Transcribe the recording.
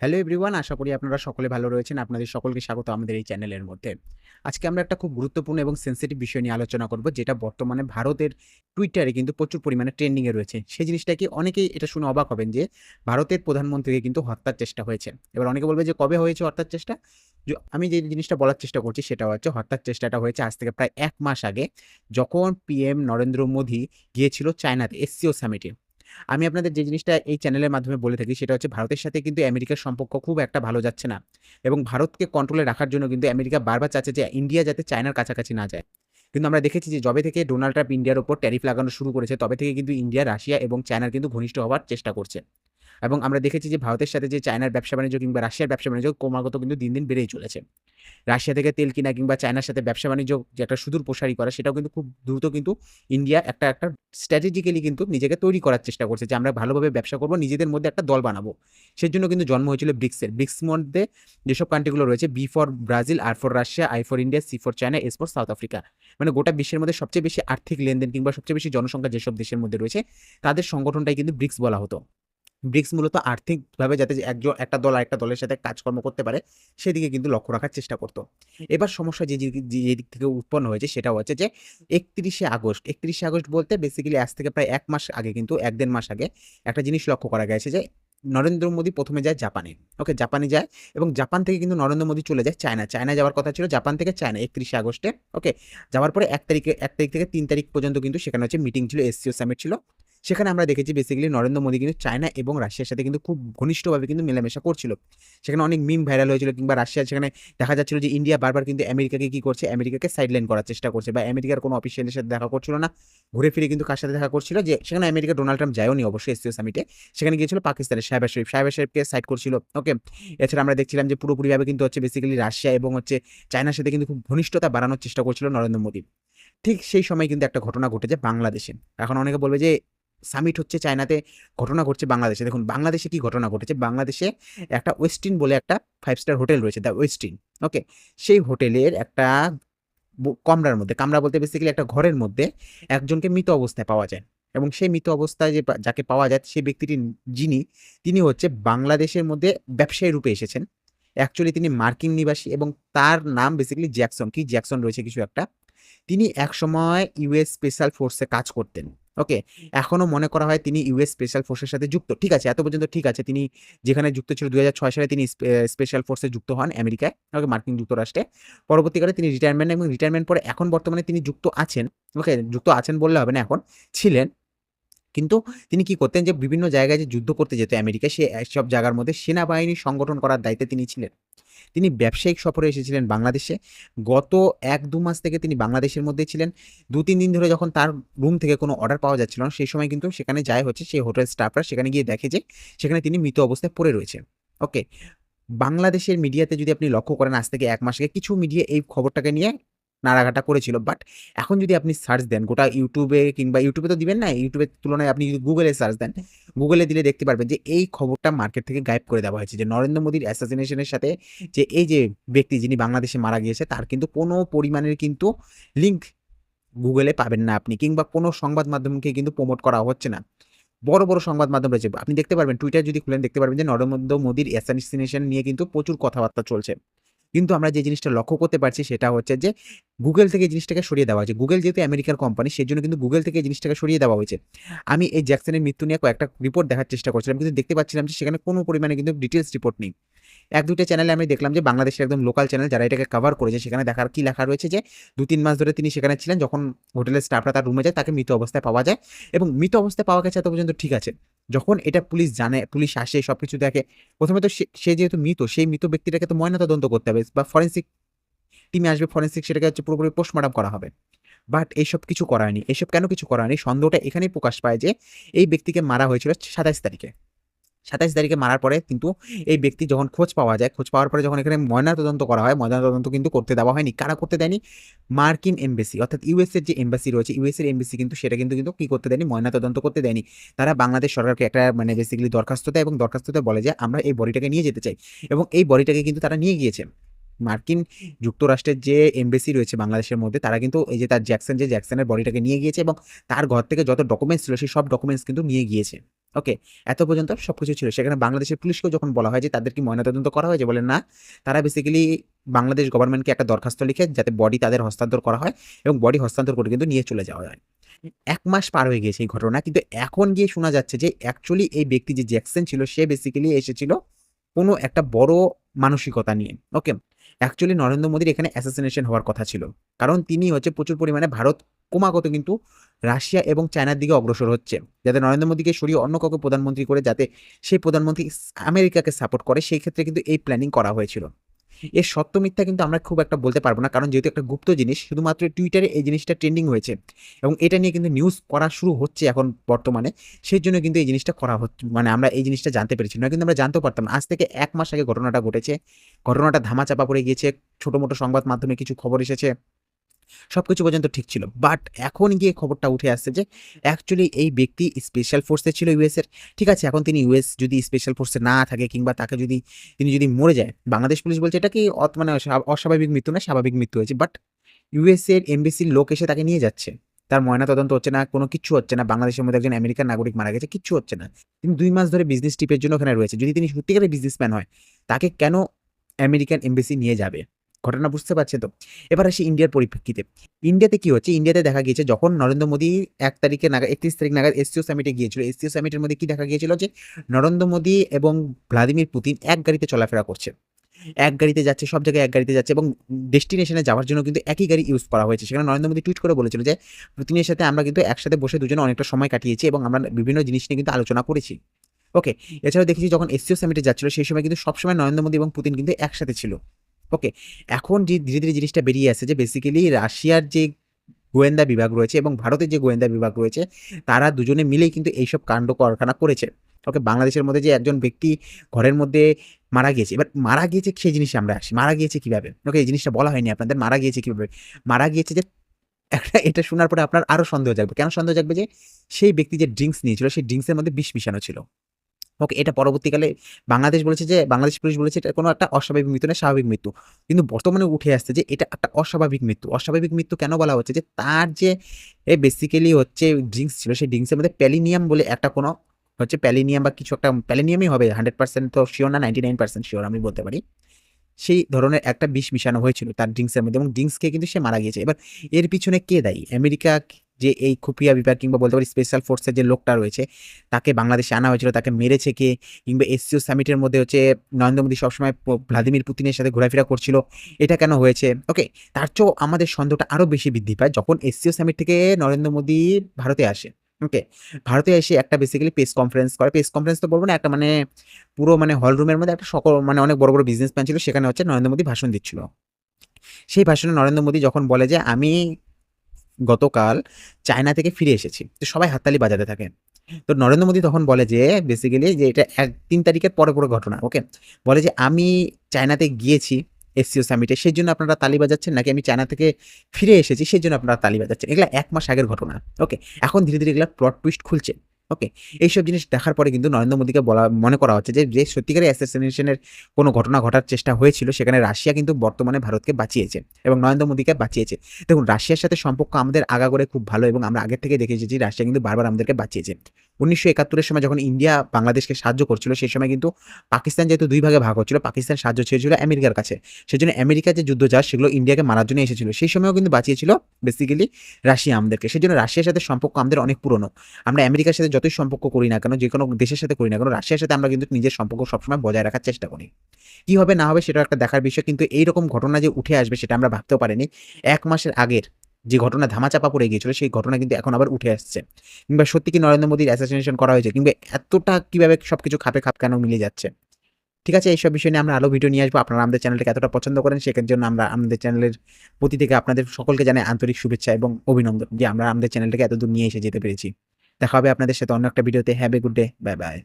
Hello everyone আশা করি আপনারা সকলে ভালো রয়েছেন। আপনাদের সকলকে স্বাগত আমাদের এই চ্যানেলের মধ্যে। আজকে আমরা একটা খুব গুরুত্বপূর্ণ এবং সেন্সিটিভ বিষয় নিয়ে আলোচনা করব, যেটা বর্তমানে ভারতের টুইটারে কিন্তু প্রচুর পরিমাণে ট্রেন্ডিংয়ে রয়েছে। সেই জিনিসটা কি অনেকেই এটা শুনে অবাক হবেন যে, ভারতের প্রধানমন্ত্রীকে কিন্তু হত্যার চেষ্টা হয়েছে। এবার অনেকে বলবে যে, কবে হয়েছে হত্যার চেষ্টা? আমি যে জিনিসটা বলার চেষ্টা করছি সেটা হচ্ছে, হত্যার চেষ্টাটা হয়েছে আজ থেকে প্রায় এক মাস আগে, যখন পিএম নরেন্দ্র মোদী গিয়েছিল চায়নাতে এসসিও সামিটে আমি আপনাদের যে জিনিসটা এই চ্যানেলের মাধ্যমে বলে থাকি, সেটা হচ্ছে ভারতের সাথে কিন্তু আমেরিকার সম্পর্ক খুব একটা ভালো যাচ্ছে না। এবং ভারতকে কন্ট্রোলে রাখার জন্য কিন্তু আমেরিকা বারবার চাচ্ছে যে ইন্ডিয়া যাতে চায়নার কাছাকাছি না যায়। কিন্তু আমরা দেখেছি যে যবে থেকে ডোনাল্ড ট্রাম্প ইন্ডিয়ার ওপর ট্যারিফ লাগানো শুরু করেছে, তবে থেকে কিন্তু ইন্ডিয়া রাশিয়া এবং চায়নার কিন্তু ঘনিষ্ঠ হওয়ার চেষ্টা করছে। এবং আমরা দেখেছি যে ভারতের সাথে যে চায়নার ব্যবসা বাণিজ্য কিংবা রাশিয়ার ব্যবসা বাণিজ্য ক্রমাগত কিন্তু দিন দিন বেড়েই চলেছে। রাশিয়া থেকে তেল কিনা কিংবা চায়নার সাথে ব্যবসা বাণিজ্য যে একটা সুদূর প্রসারী করা, সেটাও কিন্তু খুব দ্রুত কিন্তু ইন্ডিয়া একটা একটা স্ট্র্যাটেজিক্যালি কিন্তু নিজেকে তৈরি করার চেষ্টা করছে যে আমরা ভালোভাবে ব্যবসা করব, নিজেদের মধ্যে একটা দল বানাবো। সেই জন্য কিন্তু জন্ম হয়েছিল ব্রিক্সের। ব্রিক্স মধ্যে যেসব কান্ট্রিগুলো রয়েছে B for Brazil R for Russia I for India C for China S for South Africa মানে গোটা বিশ্বের মধ্যে সবচেয়ে বেশি আর্থিক লেনদেন কিংবা সবচেয়ে বেশি জনসংখ্যা যেসব দেশের মধ্যে রয়েছে, তাদের সংগঠনটাই কিন্তু ব্রিক্স বলা হতো। ব্রিক্স মূলত আর্থিকভাবে যাতে যে একজন একটা দল আরেকটা দলের সাথে কাজকর্ম করতে পারে সেদিকে কিন্তু লক্ষ্য রাখার চেষ্টা করতো। এবার সমস্যা যে যে দিক থেকে উৎপন্ন হয়েছে সেটা হচ্ছে যে একত্রিশে আগস্ট একত্রিশে আগস্ট বলতে বেসিক্যালি আজ থেকে প্রায় এক মাস আগে কিন্তু এক দেড় মাস আগে একটা জিনিস লক্ষ্য করা গেছে যে নরেন্দ্র মোদী প্রথমে যায় জাপানে ওকে জাপানে যায় এবং জাপান থেকে কিন্তু নরেন্দ্র মোদী চলে যায় চায়না। চায়না যাওয়ার কথা ছিল জাপান থেকে চায়না একত্রিশে আগস্টে ওকে যাওয়ার পরে এক তারিখে এক তারিখ থেকে তিন তারিখ পর্যন্ত কিন্তু সেখানে হচ্ছে মিটিং ছিল এসসিও সামিট ছিল। সেখানে আমরা দেখেছি বেসিক্যালি নরেন্দ্র মোদী কিন্তু চায়না এবং রাশিয়ার সাথে কিন্তু খুব ঘনিষ্ঠভাবে কিন্তু মেলামেশা করছিল। সেখানে অনেক মিম ভাইরাল হয়েছিল কিংবা রাশিয়া সেখানে দেখা যাচ্ছিল যে ইন্ডিয়া বারবার কিন্তু আমেরিকাকে কি করছে? আমেরিকাকে সাইডলাইন করার চেষ্টা করছে বা আমেরিকার কোনো অফিসিয়ালের সাথে দেখা করছিল না। ঘুরে ফিরে কিন্তু কার সাথে দেখা করছিল? যে সেখানে আমেরিকা ডোনাল্ড ট্রাম্প যায়ওনি অবশ্যই এসসিও সামিটে সেখানে গিয়েছিল পাকিস্তানের সাহেবের শরীফ। সাহেবের শরীফকে সাইড করছিল। ওকে এছাড়া আমরা দেখছিলাম যে পুরোপুরিভাবে কিন্তু হচ্ছে বেসিক্যালি রাশিয়া এবং হচ্ছে চায়নার সাথে কিন্তু খুব ঘনিষ্ঠতা বাড়ানোর চেষ্টা করছিল নরেন্দ্র মোদী। ঠিক সেই সময় কিন্তু একটা ঘটনা ঘটেছে বাংলাদেশে। এখন অনেকে বলবে যে সামিট হচ্ছে চায়নাতে ঘটনা ঘটছে বাংলাদেশে। দেখুন, বাংলাদেশে কি ঘটনা ঘটেছে? বাংলাদেশে একটা ওয়েস্টিন বলে একটা ফাইভ স্টার হোটেল রয়েছে দ্য ওয়েস্টিন ওকে সেই হোটেলের একটা কামরার মধ্যে, কামরা বলতে বেসিক্যালি একটা ঘরের মধ্যে একজনকে মৃত অবস্থায় পাওয়া যায়। এবং সেই মৃত অবস্থায় যে যাকে পাওয়া যায়, সেই ব্যক্তিটি যিনি, তিনি হচ্ছে বাংলাদেশের মধ্যে ব্যবসায়ী রূপে এসেছেন। অ্যাকচুয়ালি তিনি মার্কিন নিবাসী এবং তার নাম বেসিক্যালি জ্যাকসন কি জ্যাকসন রয়েছে কিছু একটা। তিনি একসময় ইউএস স্পেশাল ফোর্সে কাজ করতেন। ওকে এখনও মনে করা হয় তিনি ইউএস স্পেশাল ফোর্সের সাথে যুক্ত। ঠিক আছে, এত পর্যন্ত ঠিক আছে। তিনি যেখানে যুক্ত ছিল দু হাজার ছয় সালে তিনি স্পেশাল ফোর্সে যুক্ত হন আমেরিকায় ওকে মার্কিন যুক্তরাষ্ট্রে। পরবর্তীকালে তিনি রিটায়ারমেন্ট এবং রিটায়ারমেন্ট পরে এখন বর্তমানে তিনি যুক্ত আছেন ওকে যুক্ত আছেন বললে হবে না, এখন ছিলেন। কিন্তু তিনি কি করতেন যে, বিভিন্ন জায়গায় যে যুদ্ধ করতে যেত আমেরিকা সে, সব জায়গার মধ্যে সেনাবাহিনী সংগঠন করার দায়িত্বে তিনি ছিলেন। তিনি ব্যবসায়িক সফরে এসেছিলেন বাংলাদেশে। গত এক দু মাস থেকে তিনি বাংলাদেশের মধ্যে ছিলেন। দু তিন দিন ধরে যখন তার রুম থেকে কোনো অর্ডার পাওয়া যাচ্ছিল না, সেই সময় কিন্তু সেখানে যায় হচ্ছে সেই হোটেল স্টাফরা সেখানে গিয়ে দেখে যে সেখানে তিনি মৃত অবস্থায় পড়ে রয়েছে ওকে বাংলাদেশের মিডিয়াতে যদি আপনি লক্ষ্য করেন, আজ থেকে এক মাস আগে কিছু মিডিয়া এই খবরটাকে নিয়ে নাড়াঘাটা করেছিল। বাট এখন যদি আপনি সার্চ দেন, গোটা ইউটিউবে কিংবা ইউটিউবে তো দিবেন না ইউটিউবের তুলনায় আপনি যদি গুগলে সার্চ দেন গুগলে দিলে দেখতে পারবেন যে এই খবরটা মার্কেট থেকে গায়েব করে দেওয়া হয়েছে। যে নরেন্দ্র মোদীর অ্যাসাসিনেশনের সাথে যে এই যে ব্যক্তি যিনি বাংলাদেশে মারা গিয়েছে, তার কিন্তু কোনো পরিমাণের কিন্তু লিঙ্ক গুগলে পাবেন না আপনি, কিংবা কোনো সংবাদ মাধ্যমকে কিন্তু প্রমোট করা হচ্ছে না। বড় বড় সংবাদ মাধ্যম রয়েছে। আপনি দেখতে পারবেন টুইটার যদি খুলেন, দেখতে পারবেন যে নরেন্দ্র মোদীর অ্যাসাসিনেশন নিয়ে কিন্তু প্রচুর কথাবার্তা চলছে। কিন্তু আমরা যে জিনিসটা লক্ষ্য করতে পারছি সেটা হচ্ছে যে গুগল থেকে জিনিসটাকে সরিয়ে দেওয়া হয়েছে। গুগল যেহেতু আমেরিকার কোম্পানি সেই জন্য কিন্তু গুগল থেকে এই জিনিসটাকে সরিয়ে দেওয়া হয়েছে। আমি এই জ্যাকসনের মৃত্যু নিয়ে কয়েকটা রিপোর্ট দেখার চেষ্টা করছিলাম, কিন্তু দেখতে পাচ্ছিলাম যে সেখানে কোনো পরিমাণে কিন্তু ডিটেলস রিপোর্ট নেই। এক দুইটা চ্যানেলে আমি দেখলাম যে বাংলাদেশের একদম লোকাল চ্যানেল যারা এটাকে কভার করেছে, সেখানে দেখার কি লেখা রয়েছে যে দু তিন মাস ধরে তিনি সেখানে ছিলেন, যখন হোটেলের স্টাফরা তার রুমে যায়, তাকে মৃত অবস্থায় পাওয়া যায়। এবং মৃত অবস্থায় পাওয়া গেছে এত পর্যন্ত ঠিক আছে। যখন এটা পুলিশ জানে, পুলিশ আসে সব কিছু দেখে, প্রথমে তো সে- যেহেতু মৃত, সেই মৃত ব্যক্তিটাকে তো ময়নাতদন্ত করতে হবে বা ফরেন্সিক টিমে আসবে ফরেন্সিক সেটাকে হচ্ছে পুরোপুরি পোস্টমর্টম করা হবে। বাট এইসব কিছু করা হয়নি। এসব কেন কিছু করা হয়নি? সন্দেহটা এখানেই প্রকাশ পায় যে, এই ব্যক্তিকে মারা হয়েছিল সাতাইশ তারিখে। সাতাইশ তারিখে মারার পরে কিন্তু এই ব্যক্তি যখন খোঁজ পাওয়া যায়, খোঁজ পাওয়ার পরে যখন এখানে ময়নাতদন্ত করা হয় ময়নাতদন্ত কিন্তু করতে দেওয়া হয়নি। কারা করতে দেয়নি? মার্কিন এমবেসি, অর্থাৎ ইউএসের যে এমবাসি রয়েছে, ইউএসের এমবেসি কিন্তু সেটা কিন্তু কিন্তু কী করতে দেয়নি? ময়নাতদন্ত করতে দেয়নি। তারা বাংলাদেশ সরকারকে একটা মানে বেসিক্যালি দরখাস্ত দেয় এবং দরখাস্ততে বলে যে, আমরা এই বডিটাকে নিয়ে যেতে চাই। এবং এই বডিটাকে কিন্তু তারা নিয়ে গিয়েছে। মার্কিন যুক্তরাষ্ট্রের যে এমবেসি রয়েছে বাংলাদেশের মধ্যে, তারা কিন্তু এই যে তার জ্যাকসন, যে জ্যাকসনের বডিটাকে নিয়ে গিয়েছে এবং তার ঘর থেকে যত ডকুমেন্টস ছিল, সেই সব ডকুমেন্টস কিন্তু নিয়ে গিয়েছে। ওকে এত পর্যন্ত সব কিছু ছিল। সেখানে বাংলাদেশের পুলিশকেও যখন বলা হয় যে তাদের কি ময়নাতদন্ত করা হয়েছে বলেন না, তারা বেসিক্যালি বাংলাদেশ গভর্নমেন্টকে একটা দরখাস্ত লিখে যাতে বডি তাদের হস্তান্তর করা হয় এবং বডি হস্তান্তর করে কিন্তু নিয়ে চলে যাওয়া হয়। এক মাস পার হয়ে গিয়েছে এই ঘটনা, কিন্তু এখন গিয়ে শোনা যাচ্ছে যে অ্যাকচুয়ালি এই ব্যক্তি যে জ্যাকসন ছিল, সে বেসিক্যালি এসেছিল কোনো একটা বড় মানসিকতা নিয়ে। ওকে অ্যাকচুয়ালি নরেন্দ্র মোদীর এখানে অ্যাসাসিনেশন হওয়ার কথা ছিল। কারণ তিনি হচ্ছে প্রচুর পরিমাণে ভারত ক্রমাগত কিন্তু রাশিয়া এবং চায়নার দিকে অগ্রসর হচ্ছে। যাতে নরেন্দ্র মোদীকে সরিয়ে অন্য কাউকে প্রধানমন্ত্রী করে যাতে সেই প্রধানমন্ত্রী আমেরিকাকে সাপোর্ট করে, সেই ক্ষেত্রে কিন্তু এই প্ল্যানিং করা হয়েছিল। এর সত্য মিথ্যা কিন্তু আমরা খুব একটা বলতে পারব না। কারণ যেহেতু একটা গুপ্ত জিনিস, শুধুমাত্র টুইটারে এই জিনিসটা ট্রেন্ডিং হয়েছে এবং এটা নিয়ে কিন্তু নিউজ করা শুরু হচ্ছে এখন বর্তমানে সেই জন্য কিন্তু এই জিনিসটা করা হচ্ছে মানে আমরা এই জিনিসটা জানতে পেরেছি। না কিন্তু আমরা জানতেও পারতাম। আজ থেকে এক মাস আগে ঘটনাটা ঘটেছে। ঘটনাটা ধামাচাপা পড়ে গিয়েছে। ছোটো মোটো সংবাদ মাধ্যমে কিছু খবর এসেছে। সব কিছু পর্যন্ত ঠিক ছিল। বাট এখন গিয়ে খবরটা উঠে আসছে যে অ্যাকচুয়ালি এই ব্যক্তি স্পেশাল ফোর্সে ছিল ইউএসের ঠিক আছে, এখন তিনি ইউএস যদি স্পেশাল ফোর্সে না থাকে কিংবা তাকে যদি, তিনি যদি মরে যায়, বাংলাদেশ পুলিশ বলছে এটা কি মানে অস্বাভাবিক মৃত্যু না, স্বাভাবিক মৃত্যু হয়েছে। বাট ইউএস এর এমবিসির লোক এসে তাকে নিয়ে যাচ্ছে। তার ময়না তদন্ত হচ্ছে না, কোনো কিছু হচ্ছে না। বাংলাদেশের মধ্যে একজন আমেরিকান নাগরিক মারা গেছে কিচ্ছু হচ্ছে না। তিনি দুই মাস ধরে বিজনেস ট্রিপের জন্য ওখানে রয়েছে। যদি তিনি সত্যিকারের বিজনেসম্যান হয়, তাকে কেন আমেরিকান এমবেসি নিয়ে যাবে? ঘটনা বুঝতে পারছে তো? এবার আসি ইন্ডিয়ার পরিপ্রেক্ষিতে। ইন্ডিয়াতে কি হচ্ছে? ইন্ডিয়াতে দেখা গিয়েছে যখন নরেন্দ্র মোদী এক তারিখে নাগাদ একত্রিশ তারিখ নাগাদ এসসিও সামিটে গিয়েছিল। এসসিও সামিটের মধ্যে কি দেখা গিয়েছিল যে, নরেন্দ্র মোদী এবং ভ্লাদিমির পুতিন এক গাড়িতে চলাফেরা করছে। এক গাড়িতে যাচ্ছে, সব জায়গায় এক গাড়িতে যাচ্ছে এবং ডেস্টিনেশনে যাওয়ার জন্য কিন্তু একই গাড়ি ইউজ করা হয়েছে। সেখানে নরেন্দ্র মোদী টুইট করে বলেছিল যে, পুতিনের সাথে আমরা কিন্তু একসাথে বসে দুজনে অনেকটা সময় কাটিয়েছি এবং আমরা বিভিন্ন জিনিস নিয়ে কিন্তু আলোচনা করেছি। ওকে এছাড়াও দেখেছি যখন এসসিও সামিটে যাচ্ছিল, সেই সময় কিন্তু সবসময় নরেন্দ্র মোদী এবং পুতিন কিন্তু একসাথে ছিল। ওকে এখন যে ধীরে ধীরে জিনিসটা বেরিয়ে আসছে যে বেসিক্যালি রাশিয়ার যে গোয়েন্দা বিভাগ রয়েছে এবং ভারতের যে গোয়েন্দা বিভাগ রয়েছে, তারা দুজনে মিলেই কিন্তু এইসব কাণ্ড কারখানা করেছে। ওকে বাংলাদেশের মধ্যে যে একজন ব্যক্তি ঘরের মধ্যে মারা গিয়েছে, এবার মারা গিয়েছে সেই জিনিসে আমরা আসি। মারা গিয়েছে কীভাবে? ওকে এই জিনিসটা বলা হয়নি আপনাদের। মারা গিয়েছে কীভাবে? মারা গিয়েছে যে একটা এটা শোনার পরে আপনার আরও সন্দেহ জাগবে। কেন সন্দেহ জাগবে যে সেই ব্যক্তি যে ড্রিঙ্কস নিয়েছিল, সেই ড্রিঙ্কসের মধ্যে বিষ মিশানো ছিল। ওকে এটা পরবর্তীকালে বাংলাদেশ বলেছে যে, বাংলাদেশ পুলিশ বলেছে এটা কোনো একটা অস্বাভাবিক মৃত্যু না, স্বাভাবিক মৃত্যু। কিন্তু বর্তমানে উঠে আসছে যে, এটা একটা অস্বাভাবিক মৃত্যু। অস্বাভাবিক মৃত্যু কেন বলা হচ্ছে যে, তার যে, এ বেসিক্যালি হচ্ছে ড্রিঙ্কস ছিল, সেই ড্রিঙ্কসের মধ্যে প্যালিনিয়াম বলে একটা কোনো হচ্ছে প্যালিনিয়াম বা কিছু একটা, প্যালিনিয়ামই হবে হান্ড্রেড পার্সেন্ট তো শিওর না নাইনটি নাইন পার্সেন্ট শিওর আমি বলতে পারি। সেই ধরনের একটা বিষ মিশানো হয়েছিল তার ড্রিঙ্কসের মধ্যে এবং ড্রিঙ্কস খেয়ে কিন্তু সে মারা গিয়েছে। এবার এর পিছনে কে দায়ী? আমেরিকা যে এই খুফিয়া বিভাগ কিংবা বলতে পারি স্পেশাল ফোর্সের যে লোকটা রয়েছে, তাকে বাংলাদেশে আনা হয়েছিল, তাকে মেরেছে কে কিংবা এসসিও সামিটের মধ্যে হচ্ছে নরেন্দ্র মোদী সবসময় ভ্লাদিমির পুতিনের সাথে ঘোরাফেরা করছিল, এটা কেন হয়েছে? ওকে তার চেয়েও আমাদের সন্দেহটা আরও বেশি বৃদ্ধি পায় যখন এসসিও সামিট থেকে নরেন্দ্র মোদী ভারতে আসে। ওকে ভারতে এসে একটা বেসিক্যালি প্রেস কনফারেন্স করে। প্রেস কনফারেন্স তো বলব না, একটা মানে পুরো মানে হল রুমের মধ্যে একটা সকল মানে অনেক বড় বড় বিজনেস বিজনেসম্যান ছিল, সেখানে হচ্ছে নরেন্দ্র মোদী ভাষণ দিচ্ছিল। সেই ভাষণে নরেন্দ্র মোদী যখন বলে যে, আমি গতকাল চায়না থেকে ফিরে এসেছি। তো সবাই হাততালি বাজাতে থাকে তো নরেন্দ্র মোদী তখন বলে যে বেসিক্যালি যে এটা এক তিন তারিখের পরে পরে ঘটনা ওকে বলে যে, আমি চায়নাতে গিয়েছি এসসিও সামিটে সেই জন্য আপনারা তালি বাজাচ্ছেন নাকি আমি চায়না থেকে ফিরে এসেছি সেই জন্য আপনারা তালি বাজাচ্ছেন। এগুলো এক মাস আগের ঘটনা ওকে এখন ধীরে ধীরে এগুলো প্লট টুইস্ট খুলছে। ওকে এইসব জিনিস দেখার পরে কিন্তু নরেন্দ্র মোদীকে বলা, মনে করা হচ্ছে যে যে সত্যিকারের অ্যাসাসিনেশনের কোনো ঘটনা ঘটার চেষ্টা হয়েছিল, সেখানে রাশিয়া কিন্তু বর্তমানে ভারতকে বাঁচিয়েছে এবং নরেন্দ্র মোদীকে বাঁচিয়েছে। দেখুন, রাশিয়ার সাথে সম্পর্ক আমাদের আগাগোড়ে খুব ভালো এবং আমরা আগের থেকে দেখেছি যে, রাশিয়া কিন্তু বারবার আমাদেরকে বাঁচিয়েছে। উনিশশো একাত্তরের সময় যখন ইন্ডিয়া বাংলাদেশকে সাহায্য করছিল, সেই সময় কিন্তু পাকিস্তান যেহেতু দুই ভাগে ভাগ হচ্ছিল, পাকিস্তান সাহায্য চেয়েছিল আমেরিকার কাছে। সেজন্য আমেরিকার যে যুদ্ধ যা সেগুলো ইন্ডিয়াকে মারার জন্য এসেছিল। সেই সময়ও কিন্তু বাঁচিয়েছিল বেসিক্যালি রাশিয়া আমাদেরকে। সেই জন্য রাশিয়ার সাথে সম্পর্ক আমাদের অনেক পুরনো। আমরা আমেরিকার সাথে যতই সম্পর্ক করি না কেন যে কোনো দেশের সাথে করি না কেন, রাশিয়ার সাথে আমরা কিন্তু নিজের সম্পর্ক সবসময় বজায় রাখার চেষ্টা করি। কি হবে না হবে সেটা একটা দেখার বিষয়, কিন্তু এইরকম ঘটনা যে উঠে আসবে সেটা আমরা ভাবতেও পারিনি। এক মাসের আগের যে ঘটনা ধামাচাপা পড়ে গিয়েছিল, সেই ঘটনা কিন্তু এখন আবার উঠে আসছে। কিংবা সত্যি কি নরেন্দ্র মোদীর অ্যাসাসিনেশন করা হয়েছে, কিংবা এতটা কীভাবে সবকিছু খাপে খাপ কেন মিলে যাচ্ছে? ঠিক আছে, এইসব বিষয় নিয়ে আমরা আরও ভিডিও নিয়ে আসব। আপনারা আমাদের চ্যানেলটাকে এতটা পছন্দ করেন, সেখান জন্য আমরা আমাদের চ্যানেলের প্রতি থেকে আপনাদের সকলকে জানাই আন্তরিক শুভেচ্ছা এবং অভিনন্দন যে আমরা আমাদের চ্যানেলটাকে এতদূর নিয়ে এসে যেতে পেরেছি। দেখা হবে আপনাদের সাথে অন্য একটা ভিডিওতে have a good day bye bye